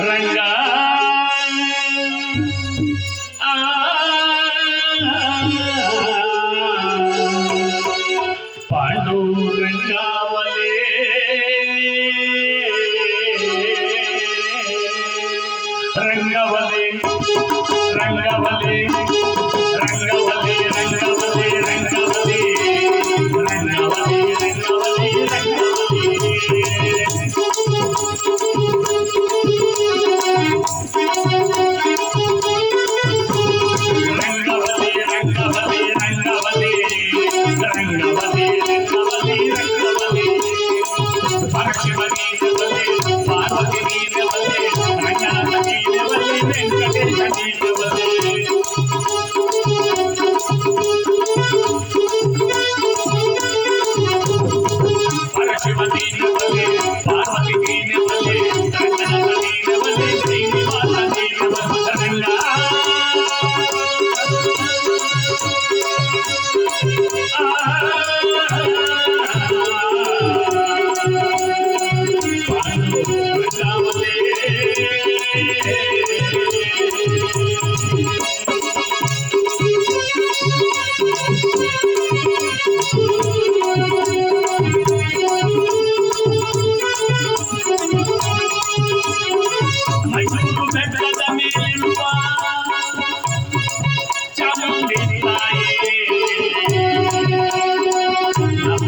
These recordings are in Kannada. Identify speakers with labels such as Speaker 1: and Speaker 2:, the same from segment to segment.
Speaker 1: Ranga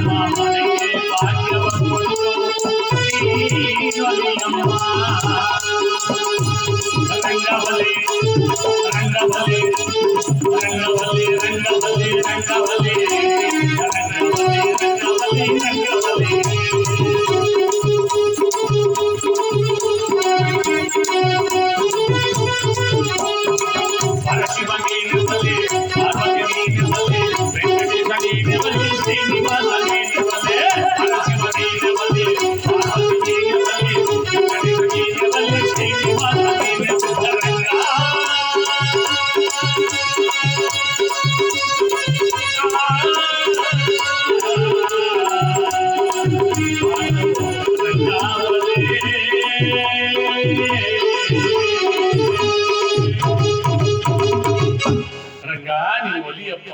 Speaker 1: Thank you.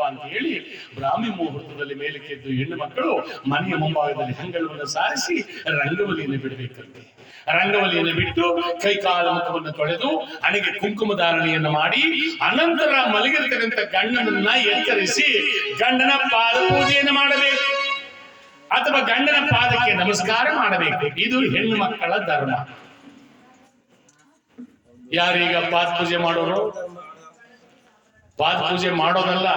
Speaker 1: ಅಂತ ಹೇಳಿ ಬ್ರಾಹ್ಮಿ ಮುಹೂರ್ತದಲ್ಲಿ ಮೇಲಕ್ಕೆದ್ದು ಹೆಣ್ಣು ಮಕ್ಕಳು ಮನೆಯ ಮುಂಭಾಗದಲ್ಲಿ ಹಂಗಳವನ್ನು ಸಾರಿಸಿ ರಂಗವಲಿಯನ್ನು ಬಿಡಬೇಕಂತೆ. ರಂಗವಲಿಯನ್ನು ಬಿಟ್ಟು ಕೈಕಾಲ ಮುಖವನ್ನು ತೊಳೆದು ಹಣೆಗೆ ಕುಂಕುಮ ಧಾರಣೆಯನ್ನು ಮಾಡಿ ಅನಂತರ ಮಲಗಿರ್ತಕ್ಕಂಥ ಗಂಡನನ್ನ ಎಚ್ಚರಿಸಿ ಗಂಡನ ಪಾದ ಪೂಜೆಯನ್ನು ಮಾಡಬೇಕು. ಅಥವಾ ಗಂಡನ ಪಾದಕ್ಕೆ ನಮಸ್ಕಾರ ಮಾಡಬೇಕು. ಇದು ಹೆಣ್ಣು ಮಕ್ಕಳ ಧರ್ಮ. ಯಾರೀಗ ಪಾದ ಪೂಜೆ ಮಾಡೋರು? ಪಾದ ಪೂಜೆ ಮಾಡೋದಲ್ಲ.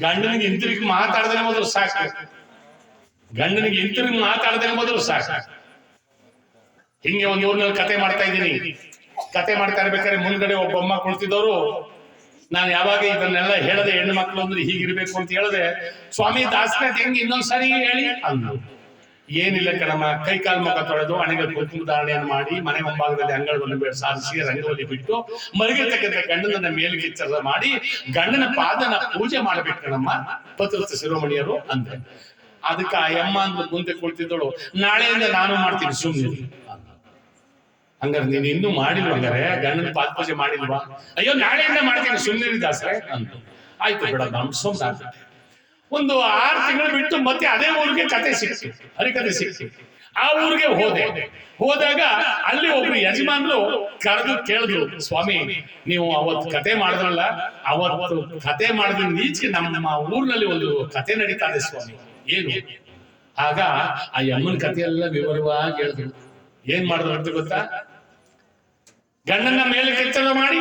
Speaker 1: ಗಂಡನಿಗೆ ಹಿಂತಿರುಗಿ ಮಾತಾಡದೆ ಮೊದಲು ಸಾಕು. ಗಂಡನಿಗೆ ಹಿಂತಿರುಗಿ ಮಾತಾಡದೆ ಮೊದಲು ಸಾಕು. ಹಿಂಗೆ ಒಂದು ಊರಿನಲ್ಲಿ ಕತೆ ಮಾಡ್ತಾ ಇದ್ದೀನಿ. ಕತೆ ಮಾಡ್ತಾ ಇರ್ಬೇಕಾದ್ರೆ ಮುಂದ್ಗಡೆ ಒಬ್ಬಮ್ಮ ಕುಳಿತಿದ್ದವರು, ನಾನು ಯಾವಾಗ ಇದನ್ನೆಲ್ಲ ಹೇಳದೆ ಹೆಣ್ಣು ಮಕ್ಕಳು ಅಂದ್ರೆ ಹೀಗಿರ್ಬೇಕು ಅಂತ ಹೇಳದೆ, ಸ್ವಾಮಿ, ದಾಸನಾಥ್ ಹೆಂಗೆ ಇನ್ನೊಂದ್ಸರಿ ಹೇಳಿ? ಅಂದ್ರು. ಏನಿಲ್ಲ ಕಣಮ್ಮ ಕೈ ಕಾಲು ಮುಖ ತೊಳೆದು ಹಣೆಗೆ ಕುಂಕುಮ ಧಾರಣೆಯನ್ನು ಮಾಡಿ ಮನೆ ಮುಂಭಾಗದಲ್ಲಿ ಅಂಗಳವನ್ನು ಸಾರಿಸಿ ರಂಗವಲ್ಲಿ ಬಿಟ್ಟು ಮರಗಿರ್ತಕ್ಕಂಥ ಗಂಡನನ್ನ ಮೇಲುಗೆಚ್ಚರ ಮಾಡಿ ಗಂಡನ ಪಾದನ ಪೂಜೆ ಮಾಡ್ಬೇಕು ಕಣಮ್ಮ, ಪತ್ರಸ್ಥ ಶಿರೋಮಣಿಯರು ಅಂದ್ರೆ. ಅದಕ್ಕೆ ಆ ಯಮ್ಮ ಅಂದ್ ಮುಂದೆ ಕುಳಿತಿದ್ದಳು, ನಾಳೆಯಿಂದ ನಾನು ಮಾಡ್ತೀನಿ ಸುಮ್ಮನೆ ಹಂಗಾರೆ ನೀನು ಇನ್ನೂ ಮಾಡಿಲ್ವ ಹಂಗಾರೆ? ಗಂಡನ ಪಾದ ಪೂಜೆ ಮಾಡಿಲ್ವಾ? ಅಯ್ಯೋ, ನಾಳೆಯಿಂದ ಮಾಡ್ತೀನಿ ಸುಮ್ಮನೆ ದಾಸರೇ ಅಂತ ಆಯ್ತು ಬೇಡ ನಾನು ಸುಮ್ಮನೆ ಒಂದು ಆರು ತಿಂಗಳು ಬಿಟ್ಟು ಮತ್ತೆ ಅದೇ ಊರಿಗೆ ಕತೆ ಸಿಕ್ತು. ಹರಿಕತೆ ಸಿಕ್ತು. ಆ ಊರಿಗೆ ಹೋದೆ. ಹೋದಾಗ ಅಲ್ಲಿ ಒಬ್ರು ಯಜಮಾನ್ರು ಕರೆದು ಕೇಳಿದ್ರು, ಸ್ವಾಮಿ, ನೀವು ಅವತ್ತು ಕತೆ ಮಾಡಿದ್ರಲ್ಲ, ಅವತ್ತು ಕತೆ ಮಾಡಿದ ಈಚೆಗೆ ನಮ್ಮ ಊರಿನಲ್ಲಿ ಒಂದು ಕತೆ ನಡೀತಾ ಇದೆ ಸ್ವಾಮಿ. ಏನು? ಆಗ ಆ ಯಮ್ಮನ ಕಥೆಯೆಲ್ಲ ವಿವರವಾಗಿ ಹೇಳಿದ್ರು. ಏನ್ ಮಾಡಿದ್ರು ಅಂತ ಗೊತ್ತಾ? ಗಂಡನ ಮೇಲೆ ಕೆಚ್ಚಲ ಮಾಡಿ,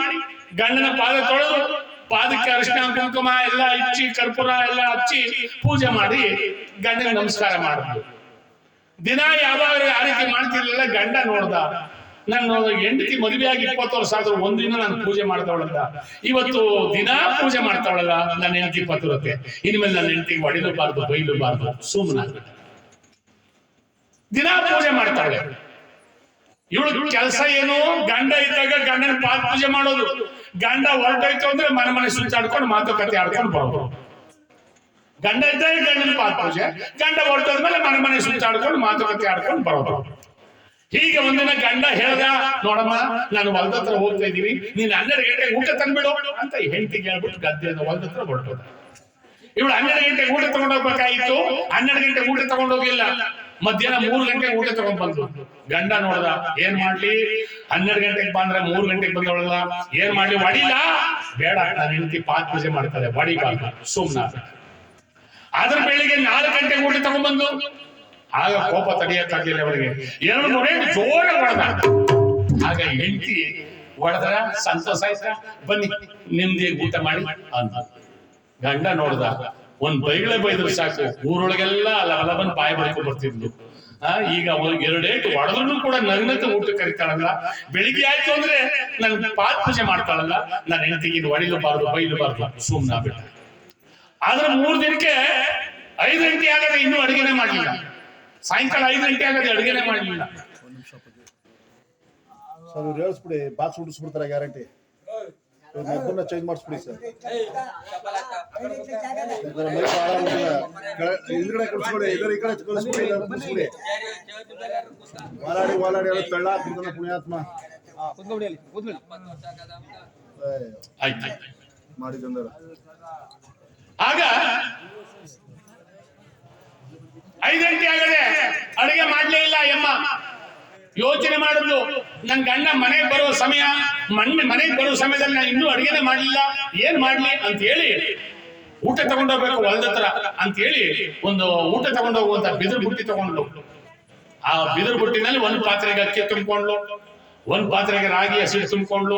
Speaker 1: ಗಂಡನ ಪಾದ ತೊಳೆದು ಪಾದಕ್ಕೆ ಅರಿಶಿನ ಕುಂಕುಮ ಎಲ್ಲ ಹಚ್ಚಿ ಕರ್ಪೂರ ಎಲ್ಲ ಹಚ್ಚಿ ಪೂಜೆ ಮಾಡಿ ಗಂಡನ ನಮಸ್ಕಾರ ಮಾಡಿದ್ರು ದಿನ ಯಾವಾಗ ಆ ರೀತಿ ಮಾಡ್ತಿರ್ಲಿಲ್ಲ, ಗಂಡ ನೋಡ್ದ ನನ್ನ ಹೆಂಡತಿ ಮದುವೆಯಾಗಿ ಇಪ್ಪತ್ತು ವರ್ಷ ಆದ್ರೂ ಒಂದಿನ ನಾನು ಪೂಜೆ ಮಾಡ್ತಾವಳಲ್ಲ. ಇವತ್ತು ದಿನ ಪೂಜೆ ಮಾಡ್ತಾವಳಲ್ಲ, ನನ್ನ ಹೆಂಡತಿ ಪತಿರತೆ ಇನ್ಮೇಲೆ ನನ್ನ ಹೆಂಡತಿಗೆ ಹೊಡಿಲಬಾರ್ದು, ಬೈಲಬಾರ್ದು. ಸುಮ್ಮನ ದಿನ ಪೂಜೆ ಮಾಡ್ತಾಳೆ. ಇವಳು ಕೆಲಸ ಏನು? ಗಂಡ ಇದ್ದಾಗ ಗಂಡನ ಪಾದ ಪೂಜೆ ಮಾಡೋದು. ಗಂಡ ಹೊರಟೋಯ್ತು ಅಂದ್ರೆ ಮನೆ ಮನೆ ಸುತ್ತಾಡ್ಕೊಂಡು ಮಾತುಕತೆ ಆಡ್ಕೊಂಡು ಬರೋದು. ಗಂಡ ಇದ್ದಾಗ ಗಂಡನ ಪಾತ್ರ ಪೂಜೆ. ಗಂಡ ಹೊರಟೋದ್ಮೇಲೆ ಮನೆ ಮನೆ ಸುತ್ತಾಡ್ಕೊಂಡು ಮಾತುಕತೆ ಆಡ್ಕೊಂಡು ಬರೋದು. ಹೀಗೆ ಒಂದಿನ ಗಂಡ ಹೇಳ್ದ, ನೋಡಮ್ಮ, ನಾನು ಹೊಲದ ಹತ್ರ ಹೋಗ್ತಾ ಇದೀವಿ ನೀನ್ ಹನ್ನೆರಡು ಗಂಟೆಗೆ ಊಟ ತಂದ್ಬಿಡು ಅಂತ ಹೆಂಡತಿಗೆ ಹೇಳ್ಬಿಟ್ಟು ಗದ್ದೆಯಿಂದ ಹೊಲದ ಹತ್ರ ಹೊರಟೋದ. ಇವಳು ಹನ್ನೆರಡು ಗಂಟೆಗೆ ಊಟ ತಗೊಂಡೋಗ್ಬೇಕಾಗಿತ್ತು. ಹನ್ನೆರಡು ಗಂಟೆಗೆ ಊಟ ತಗೊಂಡೋಗಿಲ್ಲ. ಮಧ್ಯಾಹ್ನ ಮೂರು ಗಂಟೆಗೆ ಊಟ ತಗೊಂಡ್ ಬಂದು ಗಂಡ ನೋಡ್ದ, ಏನ್ ಮಾಡ್ಲಿ? ಹನ್ನೆರಡು ಗಂಟೆಗೆ ಬಂದ್ರೆ ಮೂರು ಗಂಟೆಗೆ ಬಂದವಳಲ್ಲ. ಏನ್ ಮಾಡ್ಲಿ? ಒಡಿಲ್ಲ ಬೇಡ ನಾನು ಹೆಂಡತಿ ಪಾತ್ ಪೂಜೆ ಮಾಡ್ತಾರೆ. ಹೊಡಿಬಾರ್ದು ಸುಮ್ನ ಆದ್ರ ಬೆಳಿಗ್ಗೆ ನಾಲ್ಕು ಗಂಟೆಗೆ ಊಟ ತಗೊಂಡ್ಬಂದು ಆಗ ಕೋಪ ತಡೆಯಕ್ಕಾಗಲಿಲ್ಲ ಅವಳಿಗೆ. ಎರಡು ಮೂರೇ ಜೋರ ಹೊಡೆದ. ಆಗ ಹೆಂಡತಿ ಹೊಡೆದ್ರ ಸಂತೋಷ ಆಯ್ತಾ? ಬನ್ನಿ ನಿಮ್ದೇ ಊಟ ಮಾಡಿ ಅಂತ ಗಂಡ ನೋಡ್ದ ಒಂದ್ ಬೈಗಳೇ ಬೈದ್ರೆ ಸಾಕು. ಊರೊಳಗೆಲ್ಲ ಲಬಲಬನ್ ಬಾಯಿ ಮಾಡ್ಕೊಂಡ್ ಬರ್ತಿದ್ಲು. ಆ, ಈಗ ಅವ್ರಿಗೆ ಎರಡೇಟು ಹೊಡೆದ್ರು ಕೂಡ ನಗ್ನತೆ ಊಟ ಕರಿತಾಳಲ್ಲ. ಬೆಳಿಗ್ಗೆ ಆಯ್ತು ಅಂದ್ರೆ ನನ್ ಪಾತ್ ಪೂಜೆ ಮಾಡ್ತಾಳಲ್ಲ. ನನ್ನ ಹೆಂಡತಿಗೆ ಇದು ಹೊಡಿಲಬಾರ್ದು, ಬೈಲಬಾರ್ದು ಸುಮ್ನ ಬಿಟ್ಟ ಆದ್ರೆ ಮೂರ್ ದಿನಕ್ಕೆ ಐದು ಗಂಟೆ ಆಗದೆ ಇನ್ನೂ ಅಡುಗೆನೆ ಮಾಡಲಿಲ್ಲ. ಸಾಯಂಕಾಲ ಐದು ಗಂಟೆ ಆಗದೆ ಅಡುಗೆನೆ ಮಾಡಲಿಲ್ಲ.
Speaker 2: ಗ್ಯಾರಂಟಿ. ಇವ್ರ ನೆಬ್ಬನ್ನ ಚೇಂಜ್ ಮಾಡಿಸ್ಬಿಡಿ ಸರ್. ಹಿಂದ್ಗಡೆ ಕಳ್ಸ್ಬಿಡಿ ಇದರ ಈ ಕಡೆ ಕಳಿಸ್ಬಿಡಿ ಕಳಿಸ್ಬಿಡಿ ವಾಲಾಡಿ ವಾಲಾಡಿ ಹೇಳೋ ತಳ್ಳ ಹಾಕ್ಬಿಡ್ತಾನೆ ಪುಣ್ಯಾತ್ಮ. ಮಾಡಿದಂದ್ರೆ
Speaker 1: ಆಗ ಐದು ಗಂಟೆ ಆಗದೆ ಅಡುಗೆ ಮಾಡ್ಲೇ ಇಲ್ಲ ಯಮ್ಮ ಯೋಚನೆ ಮಾಡಿದ್ಲು ನನ್ ಗಂಡ ಮನೆಗೆ ಬರುವ ಸಮಯ ಮಣ್ಣೆ ಮನೆಗೆ ಬರುವ ಸಮಯದಲ್ಲಿ ನಾನು ಇನ್ನೂ ಅಡಿಗೆನೆ ಮಾಡಲಿಲ್ಲ, ಏನ್ ಮಾಡ್ಲಿ? ಅಂತ ಹೇಳಿ, ಊಟ ತಗೊಂಡೋಗ್ಬೇಕು ಹೊಲದತ್ರ ಅಂತ ಹೇಳಿ ಒಂದು ಊಟ ತಗೊಂಡೋಗುವಂತ ಬಿದಿರು ಬುಟ್ಟಿ ತಗೊಂಡ್ಲು. ಆ ಬಿದಿರು ಬುಟ್ಟಿನಲ್ಲಿ ಒಂದು ಪಾತ್ರೆಗೆ ಅಕ್ಕಿ ತುಂಬಿಕೊಂಡ್ಲು, ಒಂದು ಪಾತ್ರೆಗೆ ರಾಗಿ ಹಸಿರು ತುಂಬಿಕೊಂಡ್ಲು,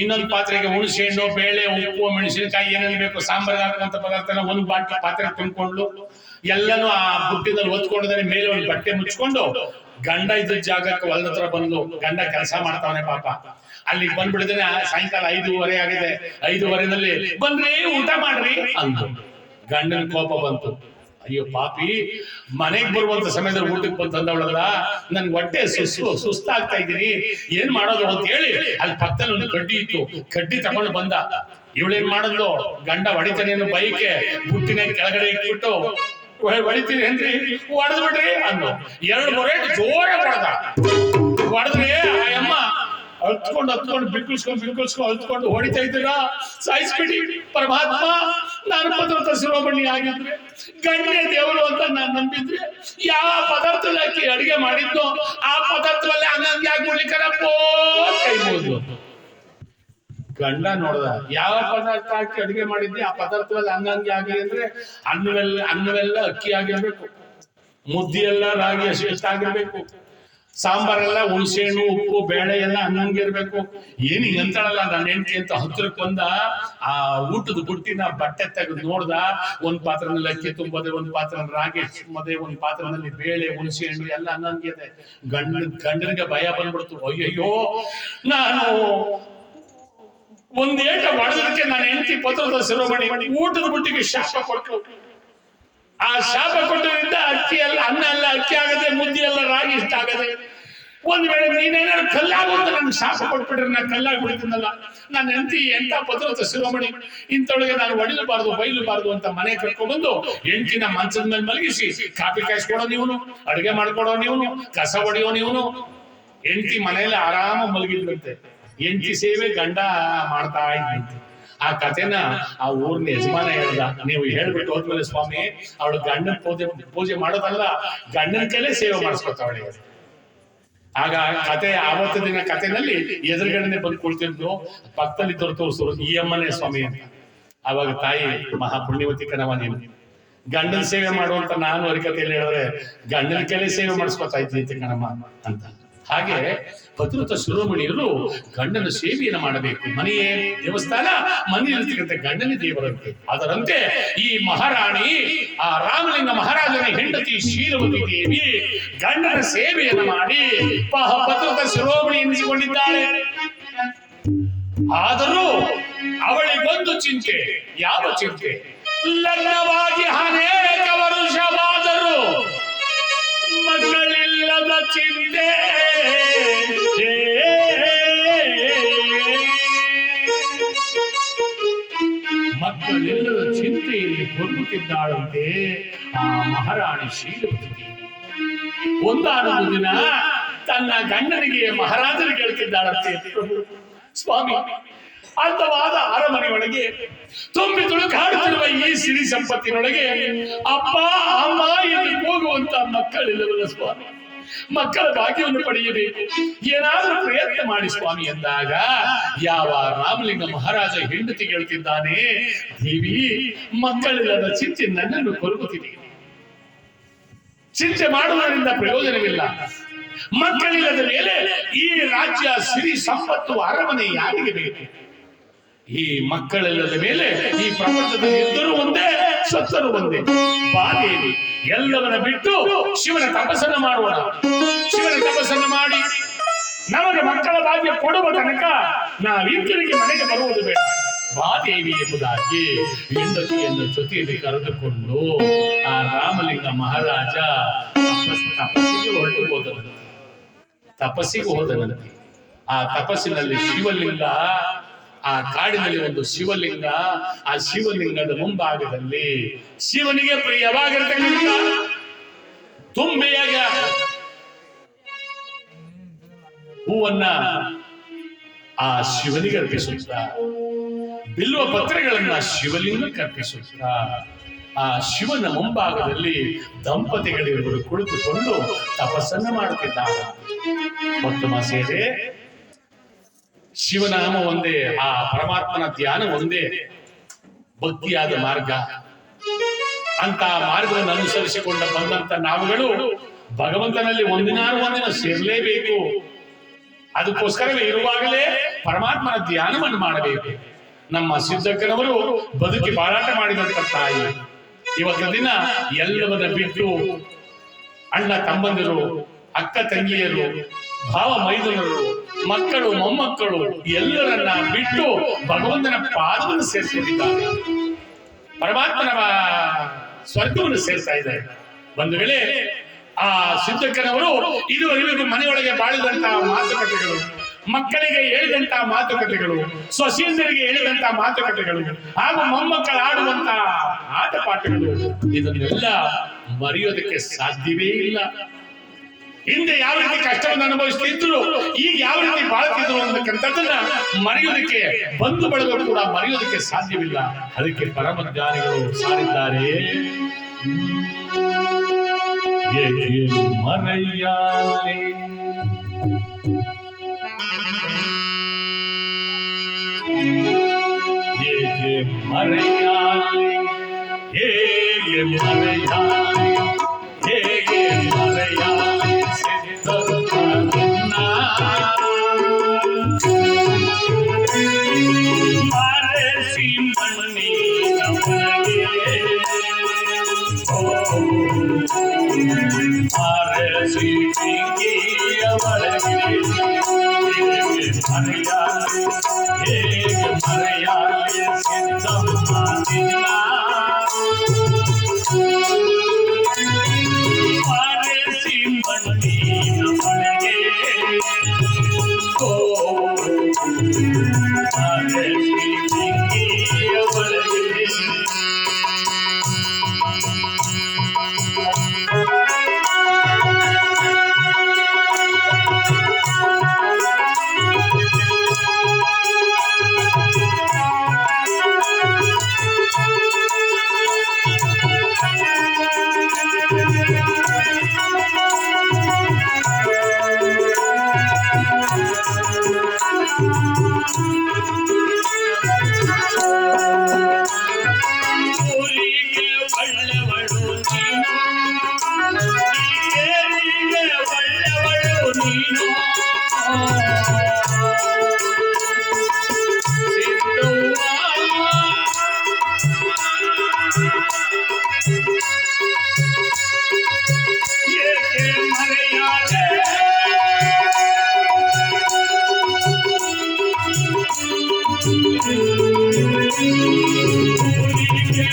Speaker 1: ಇನ್ನೊಂದು ಪಾತ್ರೆಗೆ ಹುಣಸೆ ಹಣ್ಣು, ಬೇಳೆ, ಉಪ್ಪು, ಮೆಣಸಿನಕಾಯಿ, ಏನೇನು ಬೇಕು, ಸಾಂಬಾರ್ ಹಾಕುವಂತ ಪದಾರ್ಥನ ಒಂದು ಬಾಟ್ಲಿ ಪಾತ್ರೆಗೆ ತುಂಬಿಕೊಂಡ್ಲು. ಎಲ್ಲನೂ ಆ ಬುಟ್ಟಿನಲ್ಲಿ ಒತ್ಕೊಂಡಿದ್ರೆ ಮೇಲೆ ಒಂದು ಬಟ್ಟೆ ಮುಚ್ಕೊಂಡು ಗಂಡ ಇದ್ದ ಜಾಗಕ್ಕೆ ಹೊಲದ ಬಂದು ಗಂಡ ಕೆಲಸ ಮಾಡ್ತಾವನೆ ಪಾಪ. ಅಲ್ಲಿಗೆ ಬಂದ್ಬಿಡಿದ್ರೆ ಸಾಯಂಕಾಲ ಐದೂವರೆ ಆಗಿದೆ. ಐದೂವರೆನಲ್ಲಿ ಬಂದ್ರಿ, ಊಟ ಮಾಡ್ರಿ ಅಂದು. ಗಂಡನ ಕೋಪ ಬಂತು. ಅಯ್ಯೋ ಪಾಪಿ, ಮನೆಗ್ ಬರುವಂತ ಸಮಯದಲ್ಲಿ ಊಟಕ್ಕೆ ಬಂತಂದವಳಲ್ಲ ನನ್ಗೆ ನನ್ ಹೊಟ್ಟೆ ಸುಸ್ತು ಸುಸ್ತಾಗ್ತಾ ಇದ್ದೀನಿ. ಏನ್ ಮಾಡೋದು ಅಂತ ಹೇಳಿ ಅಲ್ಲಿ ಪಕ್ಕದಲ್ಲಿ ಒಂದು ಕಡ್ಡಿ ಇತ್ತು. ಕಡ್ಡಿ ತಗೊಂಡು ಬಂದ. ಇವಳೇನ್ ಮಾಡಿದ್ಲು? ಗಂಡ ಹೊಡಿತಾನೇನು ಬೈಕೆ? ಬುಟ್ಟಿನ ಕೆಳಗಡೆ ಇಟ್ಬಿಟ್ಟು "ಹೊಯ್ ಹೊಡಿತೀನಿ, ಏನ್ರಿ? ಹೊಡೆದ್ ಬಿಡ್ರಿ ಅಂದು ಎರಡು ಮೊರೆ ಜೋರ ಹೊಡೆದ. ಹೊಡೆದ್ರಿ, ಆ ಅಮ್ಮ ಅಳ್ತ್ಕೊಂಡು ಹತ್ಕೊಂಡು ಬಿಕ್ಕಳಿಸ್ಕೊಂಡು ಬಿಕ್ಕಳಿಸ್ಕೊಂಡು ಅಳ್ತ್ಕೊಂಡು ಹೊಡಿತಾ ಇದ್ದೀರಾ? ಸಾಯಿಸ್ಬಿಡಿ ಪರಮಾತ್ಮ, ನಾನು ಪದಾರ್ಥ ಶಿರೋಮಣಿ ಆಗಿದ್ರೆ, ಗಂಡೆ ದೇವರು ಅಂತ ನಾನು ನಂಬಿದ್ರೆ, ಯಾವ ಪದಾರ್ಥದಲ್ಲಿ ಅಡಿಗೆ ಮಾಡಿದ್ದು ಆ ಪದಾರ್ಥದಲ್ಲೇ ಅನ್ನಂಗೆ ಆಗ್ಬಿಡ್ಲಿಕ್ಕರಪ್ಪೋ ಕೈ ಮುಗಿದು ಗಂಡ ನೋಡ್ದ, ಯಾವ ಪದಾರ್ಥ ಹಾಕಿ ಅಡಿಗೆ ಮಾಡಿದ್ದೆ, ಆ ಪದಾರ್ಥದಲ್ಲಿ ಹಂಗಂಗೆ ಆಗಲಿ ಅಂದ್ರೆ ಅನ್ನವೆಲ್ಲ ಅನ್ನವೆಲ್ಲ ಅಕ್ಕಿ ಆಗಿರ್ಬೇಕು. ಮುದ್ದಿ ಎಲ್ಲ ರಾಗಿ ಎಷ್ಟಾಗಿರ್ಬೇಕು. ಸಾಂಬಾರೆಲ್ಲ ಹುಣಸೆಹಣ್ಣು, ಉಪ್ಪು, ಬೇಳೆ ಎಲ್ಲ ಹಂಗಂಗಿರ್ಬೇಕು ಏನ್ ಹಿಂಗಂತಾಳಲ್ಲ ನನ್ನ ಹೆಂಡತಿ ಅಂತ ಹತ್ರಕ್ಕೆ ಬಂದ, ಆ ಊಟದ ಬುಟ್ಟಿನ ಬಟ್ಟೆ ತೆಗೆದು ನೋಡ್ದ, ಒಂದ್ ಪಾತ್ರನಲ್ಲಿ ಅಕ್ಕಿ ತುಂಬದೆ, ಒಂದ್ ಪಾತ್ರ ರಾಗಿ ತುಂಬದೆ, ಒಂದ್ ಪಾತ್ರನಲ್ಲಿ ಬೇಳೆ ಹುಣಸೆ ಹಣ್ಣು ಎಲ್ಲ ಹಂಗಂಗಿದೆ ಗಂಡ ಗಂಡನಿಗೆ ಭಯ ಬಂದ್ಬಿಡ್ತು. ಅಯ್ಯಯ್ಯೋ, ನಾನು ಒಂದ್ ಏಟ ಹೊಡೆದಕ್ಕೆ ನಾನು ಹೆಂಡತಿ ಪತ್ರದ ಶಿರೋಮಣಿ ಊಟದ ಬುಟ್ಟಿಗೆ ಶಾಪ ಕೊಟ್ಟು ಆ ಶಾಪ ಕೊಟ್ಟದ್ರಿಂದ ಅಕ್ಕಿ ಎಲ್ಲ, ಅನ್ನ ಎಲ್ಲ ಅಕ್ಕಿ ಆಗದೆ, ಮುದ್ದೆ ಎಲ್ಲ ರಾಗಿ ಇಷ್ಟ ಆಗದೆ. ಒಂದ್ ವೇಳೆ ನೀನೇನಾದ್ರು ಕಲ್ಲಾಗು ಅಂತ ನನ್ಗೆ ಶಾಪ ಕೊಟ್ಬಿಟ್ರೆ ನಾನು ಕಲ್ಲಾಗಿ ಬಿಡ್ತೀನಲ್ಲ. ನನ್ನ ಹೆಂಡತಿ, ಎಂತ ಪತ್ರದ ಶಿರೋಮಣಿ ಇಂಥೊಳಗೆ ನಾನು ಹೊಡಿಲಬಾರ್ದು ಬೈಲಬಾರ್ದು ಅಂತ ಮನೆ ಕರ್ಕೊಂಡ್ಬಂದು ಹೆಂಡತಿನ ಮಂಚದ ಮೇಲೆ ಮಲಗಿಸಿ ಕಾಫಿ ಕಾಯಿಸ್ಕೊಡೋ ನೀವನು, ಅಡುಗೆ ಮಾಡ್ಕೊಡೋ ನೀವನು, ಕಸ ಹೊಡೆಯೋ ನೀವನು. ಹೆಂಡತಿ ಮನೆಯಲ್ಲಿ ಆರಾಮ ಮಲಗಿದ್ರಂತೆ. ಹೆಂಡತಿ ಸೇವೆ ಗಂಡ ಮಾಡ್ತಾ ಇದ್ದಂತೆ. ಆ ಕಥೆನ ಆ ಊರಿನ ಯಜಮಾನ ಹೇಳ್ದ. ನೀವು ಹೇಳ್ಬಿಟ್ಟು ಹೋದ್ಮೇಲೆ ಸ್ವಾಮಿ, ಅವಳು ಗಂಡನ ಪೂಜೆ ಪೂಜೆ ಮಾಡೋದಲ್ಲ ಗಂಡನ ಕೈಲೇ ಸೇವೆ ಮಾಡಿಸ್ಕೊತಾವಳೆ ಆಗ ಕತೆ ಆವತ್ತು ದಿನ ಕಥೆನಲ್ಲಿ ಎದುರುಗಡೆನೆ ಬಂದು ಕುಳಿತಿದ್ದು, ಪಕ್ಕದಲ್ಲಿ ತೋರಿಸೋರು ಈ ಅಮ್ಮನೇ ಸ್ವಾಮಿ ಅಂತ. ಅವಾಗ ತಾಯಿ ಮಹಾ ಪುಣ್ಯವತಿ ಕಣವ ನೀನು. ಗಂಡನ ಸೇವೆ ಮಾಡುವಂತ ನಾನು ಹರಿಕತೆಯಲ್ಲಿ ಹೇಳಿದ್ರೆ ಗಂಡನ ಕೈಲೇ ಸೇವೆ ಮಾಡಿಸ್ಕೊತಾ ಇದ್ದೀನಿ ಕಣಮ್ಮ ಅಂತ. ಹಾಗೆ ಭದ್ರತ ಶಿರೋಮಣಿಯರು ಗಂಡನ ಸೇವೆಯನ್ನು ಮಾಡಬೇಕು. ಮನೆಯೇ ದೇವಸ್ಥಾನ ಮನೆಯಲ್ಲಿರ್ತಕ್ಕಂಥ ಗಂಡನ ದೇವರಂತೆ. ಅದರಂತೆ ಈ ಮಹಾರಾಣಿ, ಆ ರಾಮಲಿಂಗ ಮಹಾರಾಜನ ಹೆಂಡತಿ ಶೀಲವತಿ ದೇವಿ ಗಂಡನ ಸೇವೆಯನ್ನು ಮಾಡಿ ಭದ್ರತ ಶಿರೋಮಣಿ ಎನಿಸಿಕೊಂಡಿದ್ದಾಳೆ. ಆದರೂ ಅವಳಿಗೊಂದು ಚಿಂತೆ, ಯಾವ ಚಿಂತೆ? ಲಗ್ನವಾಗಿ ಅನೇಕ ವರುಷವಾದರು ಮಕ್ಕಳಿಲ್ಲದ ಚಿಂತೆ ಮಕ್ಕಳಿಲ್ಲದ ಚಿಂತೆಯಲ್ಲಿ ಕೊರಗುತ್ತಿದ್ದಾಳಂತೆ ಆ ಮಹಾರಾಣಿ ಶೀಲವತಿ ದೇವಿ ಒಂದಾನೊಂದು ದಿನ ತನ್ನ ಗಂಡನಿಗೆ ಮಹಾರಾಜರಿಗೆ ಹೇಳ್ತಿದ್ದಾಳಂತೆ ಪ್ರಭು ಸ್ವಾಮಿ ಅಂತವಾದ ಅರಮನೆ ಒಳಗೆ ತುಂಬಿ ತುಳುಕಾಡುತ್ತಿರುವ ಈ ಸಿರಿ ಸಂಪತ್ತಿನೊಳಗೆ ಅಪ್ಪ ಅಮ್ಮ ಕೂಗುವಂತ ಮಕ್ಕಳಿಲ್ಲವಲ್ಲ ಸ್ವಾಮಿ. ಮಕ್ಕಳ ಭಾಗ್ಯವನ್ನು ಪಡೆಯಬೇಕು ಏನಾದರೂ ಪ್ರಯತ್ನ ಮಾಡಿ ಸ್ವಾಮಿ ಎಂದಾಗ ಯಾವ ರಾಮಲಿಂಗ ಮಹಾರಾಜ ಹೆಂಡತಿ ಕೇಳ್ತಿದ್ದಾನೆ, ದೇವಿ, ಮಕ್ಕಳಿಲ್ಲದ ಚಿಂತೆ ನನ್ನನ್ನು ಕೊರಗುತ್ತಿದೆ ಚಿಂತೆ ಮಾಡುವುದರಿಂದ ಪ್ರಯೋಜನವಿಲ್ಲ. ಮಕ್ಕಳಿಲ್ಲದ ಮೇಲೆ ಈ ರಾಜ್ಯ ಸಿರಿ ಸಂಪತ್ತು ಅರಮನೆ ಯಾರಿಗೆ ಬೇಕು? ಈ ಮಕ್ಕಳಿಲ್ಲದ ಮೇಲೆ ಈ ಪ್ರಪಂಚದಲ್ಲಿ ಇದ್ದರೂ ಒಂದೇ, ಸತ್ತರೂ ಒಂದೇ. ಬಾದೇವಿ ಎಲ್ಲವನ್ನ ಬಿಟ್ಟು ಶಿವನ ತಪಸ್ಸನ್ನ ಮಾಡೋಣ ಶಿವನ ತಪಸ್ಸನ್ನ ಮಾಡಿ ನಮಗೆ ಮಕ್ಕಳ ಭಾಗ್ಯ ಕೊಡುವ ತನಕ ನಾವಿಬ್ಬರಿಗೆ ಮನೆಗೆ ಬರುವುದು ಬೇಡ. ಬಾದೇವಿ ಎಂಬುದಾಗಿ ಹೆಂಡತಿಯನ್ನು ಜೊತೆಯಲ್ಲಿ ಕರೆದುಕೊಂಡು ಆ ರಾಮಲಿಂಗ ಮಹಾರಾಜ ತಪಸ್, ತಪಸ್ಸಿಗೆ ಹೊರಟು ಹೋದನು. ತಪಸ್ಸಿಗೆ ಹೋದನಂತೆ ಆ ತಪಸ್ಸಿನಲ್ಲಿ ಶಿವಲಿಂಗ ಆ ಕಾಡಿನಲ್ಲಿ ಒಂದು ಶಿವಲಿಂಗ, ಆ ಶಿವಲಿಂಗದ ಮುಂಭಾಗದಲ್ಲಿ ಶಿವನಿಗೆ ಪ್ರಿಯವಾಗಿರ್ತಕ್ಕಂಥ ತುಂಬೆಯಾಗ ಹೂವನ್ನ ಆ ಶಿವನಿಗೆ ಅರ್ಪಿಸುತ್ತ, ಬಿಲ್ಲುವ ಪತ್ರಗಳನ್ನ ಶಿವಲಿಂಗಕ್ಕೆ ಅರ್ಪಿಸುತ್ತ, ಆ ಶಿವನ ಮುಂಭಾಗದಲ್ಲಿ ದಂಪತಿಗಳಿರುವರು ಕುಳಿತುಕೊಂಡು ತಪಸ್ಸನ್ನ ಮಾಡುತ್ತಿದ್ದಾರೆ. ಮತ್ತು ಶಿವನಾಮ ಒಂದೇ, ಆ ಪರಮಾತ್ಮನ ಧ್ಯಾನ ಒಂದೇ, ಭಕ್ತಿಯಾದ ಮಾರ್ಗ. ಅಂತ ಮಾರ್ಗವನ್ನು ಅನುಸರಿಸಿಕೊಂಡ ಬಂದಂತ ನಾವುಗಳು ಭಗವಂತನಲ್ಲಿ ಒಂದಿನಾರು ಒಂದಿನ ಸೇರಲೇಬೇಕು. ಅದಕ್ಕೋಸ್ಕರವೇ ಇರುವಾಗಲೇ ಪರಮಾತ್ಮನ ಧ್ಯಾನವನ್ನು ಮಾಡಬೇಕು. ನಮ್ಮ ಸಿದ್ಧಕ್ಕನವರು ಬದುಕಿ ಮಾರಾಟ ಮಾಡಿದಂತ ತಾಯಿ. ಇವತ್ತಿನ ದಿನ ಎಲ್ಲವನ್ನ ಬಿಟ್ಟು ಅಣ್ಣ, ತಮ್ಮಂದಿರು, ಅಕ್ಕ, ತಂಗಿಯರು, ಭಾವ ಮೈದುನರು ಮಕ್ಕಳು, ಮೊಮ್ಮಕ್ಕಳು ಎಲ್ಲರನ್ನ ಬಿಟ್ಟು ಭಗವಂತನ ಪಾದವನ್ನು ಸೇರಿಸಿದ್ದಾರೆ ಪರಮಾತ್ಮನ ಸ್ವರ್ಗವನ್ನು ಸೇರಿಸ್ತಾ ಇದ್ದಾರೆ. ಒಂದು ವೇಳೆ ಆ ಸಿದ್ಧಕ್ಕನವರು ಇದುವರೆಗೂ ಮನೆಯೊಳಗೆ ಬಾಳಿದಂತಹ ಮಾತುಕತೆಗಳು, ಮಕ್ಕಳಿಗೆ ಹೇಳಿದಂತ ಮಾತುಕತೆಗಳು ಸೊಸೆಯಂದರಿಗೆ ಹೇಳಿದಂತ ಮಾತುಕತೆಗಳು, ಹಾಗೂ ಮೊಮ್ಮಕ್ಕಳು ಆಡುವಂತ ಆಟ ಪಾಠಗಳು ಇದನ್ನೆಲ್ಲ ಮರೆಯೋದಕ್ಕೆ ಸಾಧ್ಯವೇ ಇಲ್ಲ. ಹಿಂದೆ ಯಾವ ರೀತಿ ಕಷ್ಟವನ್ನು ಅನುಭವಿಸ್ತಿದ್ರು, ಈಗ ಯಾವ ರೀತಿ ಬಾಳ್ತಿದ್ರು ಅನ್ನತಕ್ಕಂಥದ್ದನ್ನ ಮರೆಯೋದಕ್ಕೆ ಬಂಧು ಬಳಗ ಕೂಡ ಮರೆಯೋದಕ್ಕೆ ಸಾಧ್ಯವಿಲ್ಲ. ಅದಕ್ಕೆ ಪರಮ ಜ್ಞಾನಿಗಳು ಸಾರಿದ್ದಾರೆ. ಮರೆಯಾಲೆ ಮರೆಯಾಲೆ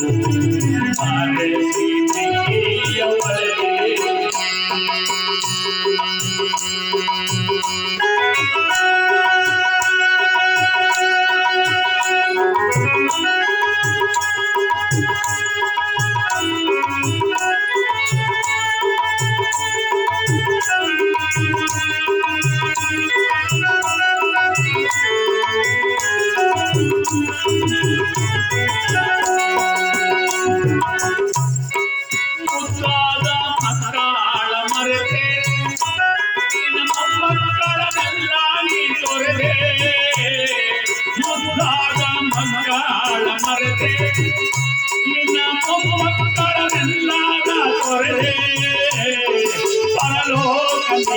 Speaker 1: Padre,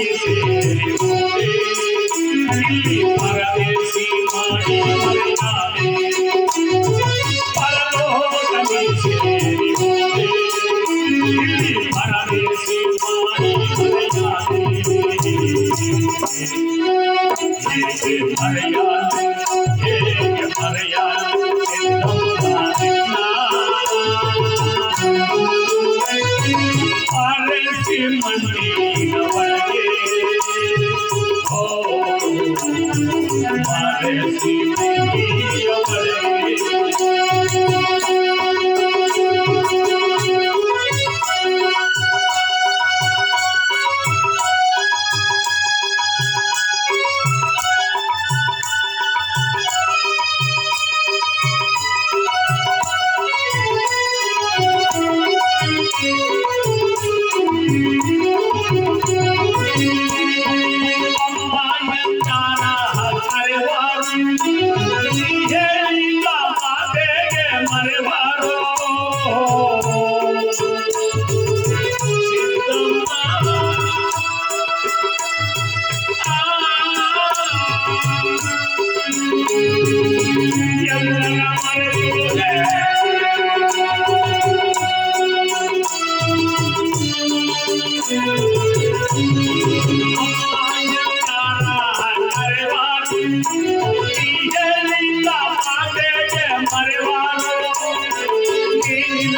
Speaker 1: Dios.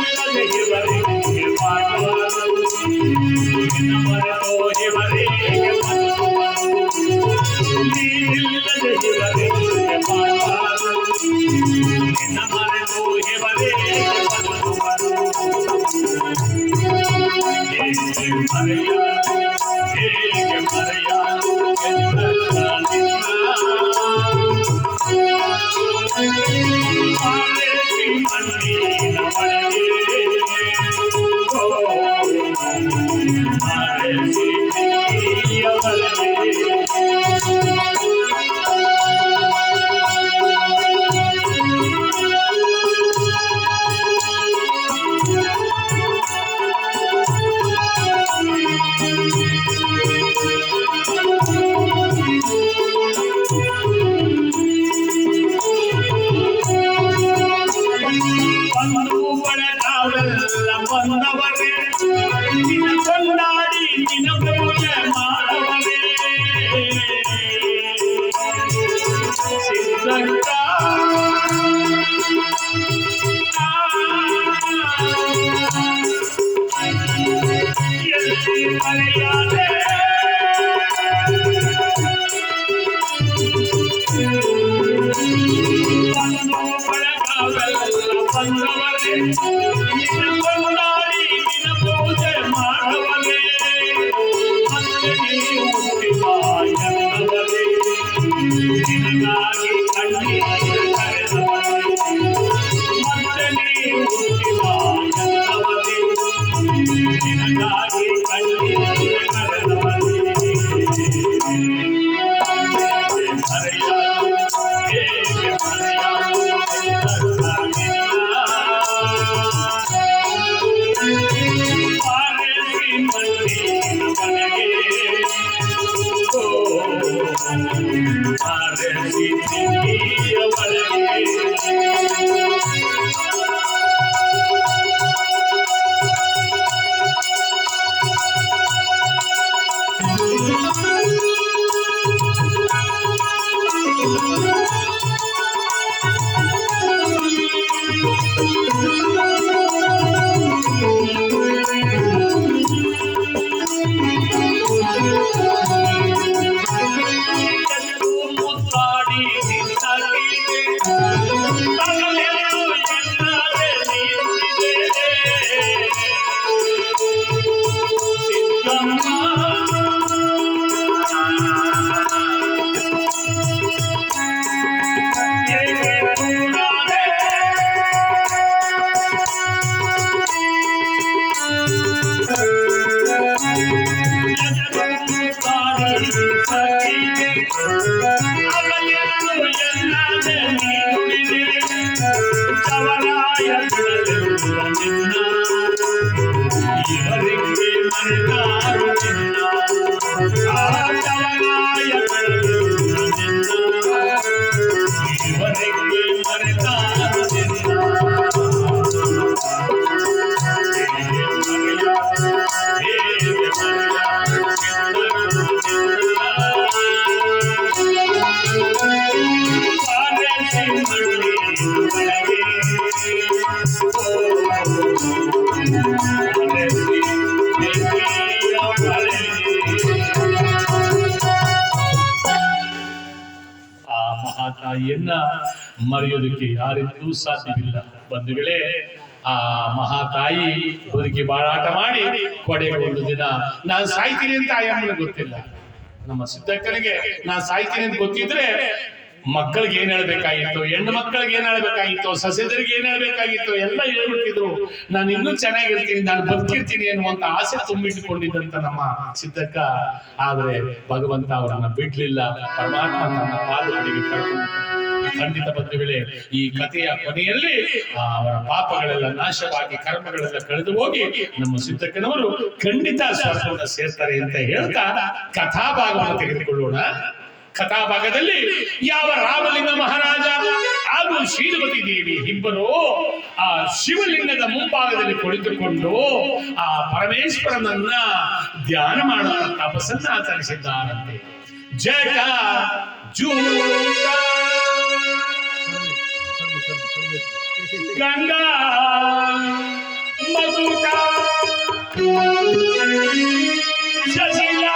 Speaker 1: ಬಂದು ಮರೆಯೋದಕ್ಕೆ ಯಾರಿಗೂ ಸಾಧ್ಯವಿಲ್ಲ. ಬಂಧುಗಳೇ, ಆ ಮಹಾತಾಯಿ ಬದುಕಿ ಬಾಳಾಟ ಮಾಡಿ ಒಂದು ದಿನ ನಾನು ಸಾಯ್ತೀನಿ ಅಂತ ಆಯಮ್ಮನಿಗೆ ಗೊತ್ತಿಲ್ಲ. ನಮ್ಮ ಸಿದ್ದಕ್ಕನಿಗೆ ನಾನು ಸಾಯ್ತೀನಿ ಅಂತ ಗೊತ್ತಿದ್ರೆ ಮಕ್ಕಳಿಗೆ ಏನ್ ಹೇಳ್ಬೇಕಾಗಿತ್ತು, ಹೆಣ್ಣು ಮಕ್ಕಳಿಗೆ ಏನ್ ಹೇಳ್ಬೇಕಾಗಿತ್ತು ಸಸ್ಯದರಿಗೆ ಏನ್ ಹೇಳ್ಬೇಕಾಗಿತ್ತು ಎಲ್ಲ ಹೇಳ್ಬಿಟ್ಟಿದ್ರು. ನಾನು ಇನ್ನೂ ಚೆನ್ನಾಗಿರ್ತೀನಿ, ನಾನು ಬದುಕಿರ್ತೀನಿ ಅನ್ನುವಂತ ಆಸೆ ತುಂಬಿಟ್ಟುಕೊಂಡಿದ್ದಂತ ನಮ್ಮ ಸಿದ್ದಕ್ಕ ಆದ್ರೆ ಭಗವಂತ ಅವರನ್ನ ಬಿಡ್ಲಿಲ್ಲ, ಪರಮಾತ್ಮ ತನ್ನ ಪಾದಗಳಿಗೆ ಕರ್ಕೊಂಡು ಖಂಡಿತ ಬಂಧುಗಳೇ ಈ ಕಥೆಯ ಕೊನೆಯಲ್ಲಿ ಅವರ ಪಾಪಗಳೆಲ್ಲ ನಾಶವಾಗಿ ಕರ್ಮಗಳೆಲ್ಲ ಕಳೆದು ಹೋಗಿ ನಮ್ಮ ಸಿದ್ಧಕ್ಕನವರು ಖಂಡಿತ ಸ್ವರ್ಗವನ್ನ ಸೇರ್ತಾರೆ ಅಂತ ಹೇಳ್ತಾ ಕಥಾಭಾಗವನ್ನು ತೆಗೆದುಕೊಳ್ಳೋಣ. ಕಥಾಭಾಗದಲ್ಲಿ ಯಾವ ರಾಮಲಿಂಗ ಮಹಾರಾಜ, ಹಾಗೂ ಶ್ರೀಮತಿ ದೇವಿ ಇಬ್ಬರು ಆ ಶಿವಲಿಂಗದ ಮುಂಭಾಗದಲ್ಲಿ ಕುಳಿತುಕೊಂಡು ಆ ಪರಮೇಶ್ವರನನ್ನ ಧ್ಯಾನ ಮಾಡುವ ತಪಸ್ಸನ್ನ ಆಚರಿಸಿದ್ದಾರಂತೆ. ಜಯ ಗಂಗಾ गंगा मधुका शशिला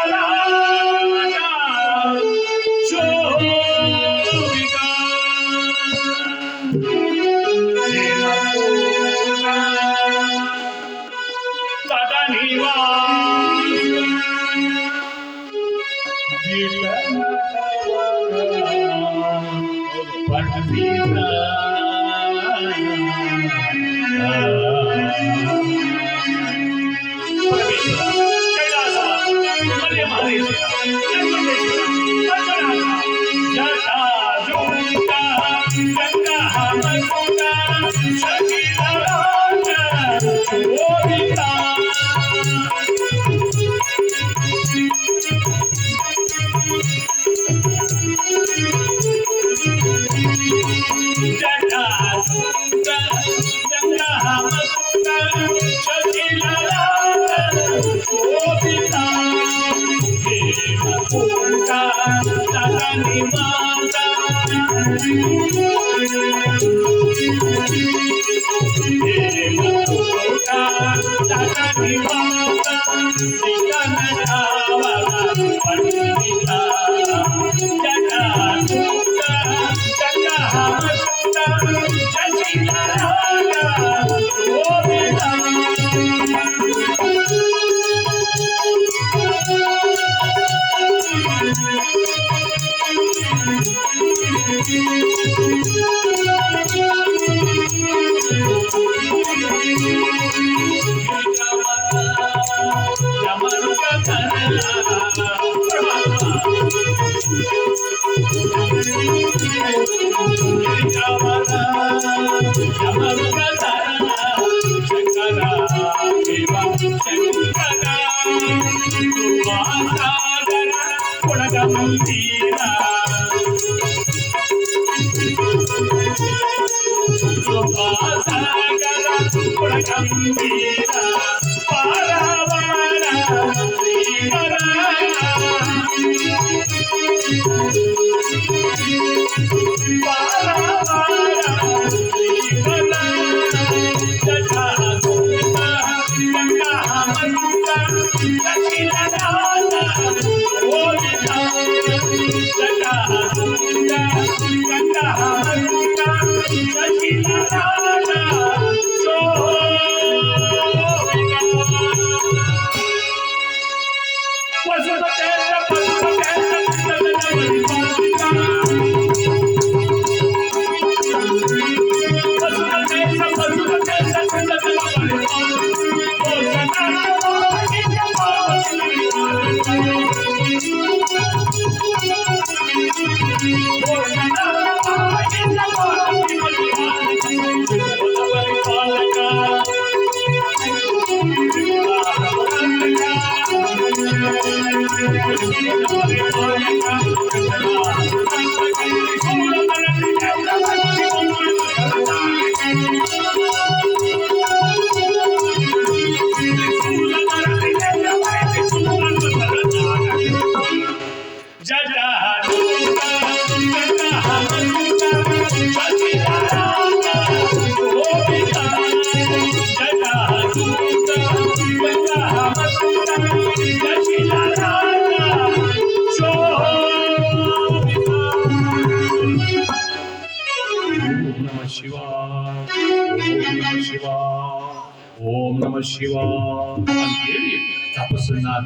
Speaker 1: కరలా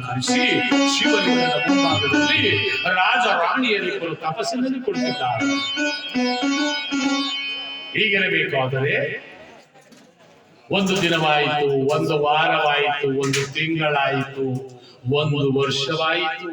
Speaker 1: ಧರಿಸಿ ಶಿವನ ಮುಂಭಾಗದಲ್ಲಿ ರಾಜ ರಾಣಿಯರಿಬ್ಬರು ತಪಸ್ಸಿನಲ್ಲಿ ಕೊಡುತ್ತಿದ್ದಾರೆ. ಹೀಗಿರಬೇಕಾದರೆ ಒಂದು ದಿನವಾಯಿತು, ಒಂದು ವಾರವಾಯಿತು, ಒಂದು ತಿಂಗಳಾಯಿತು, ಒಂದು ವರ್ಷವಾಯಿತು.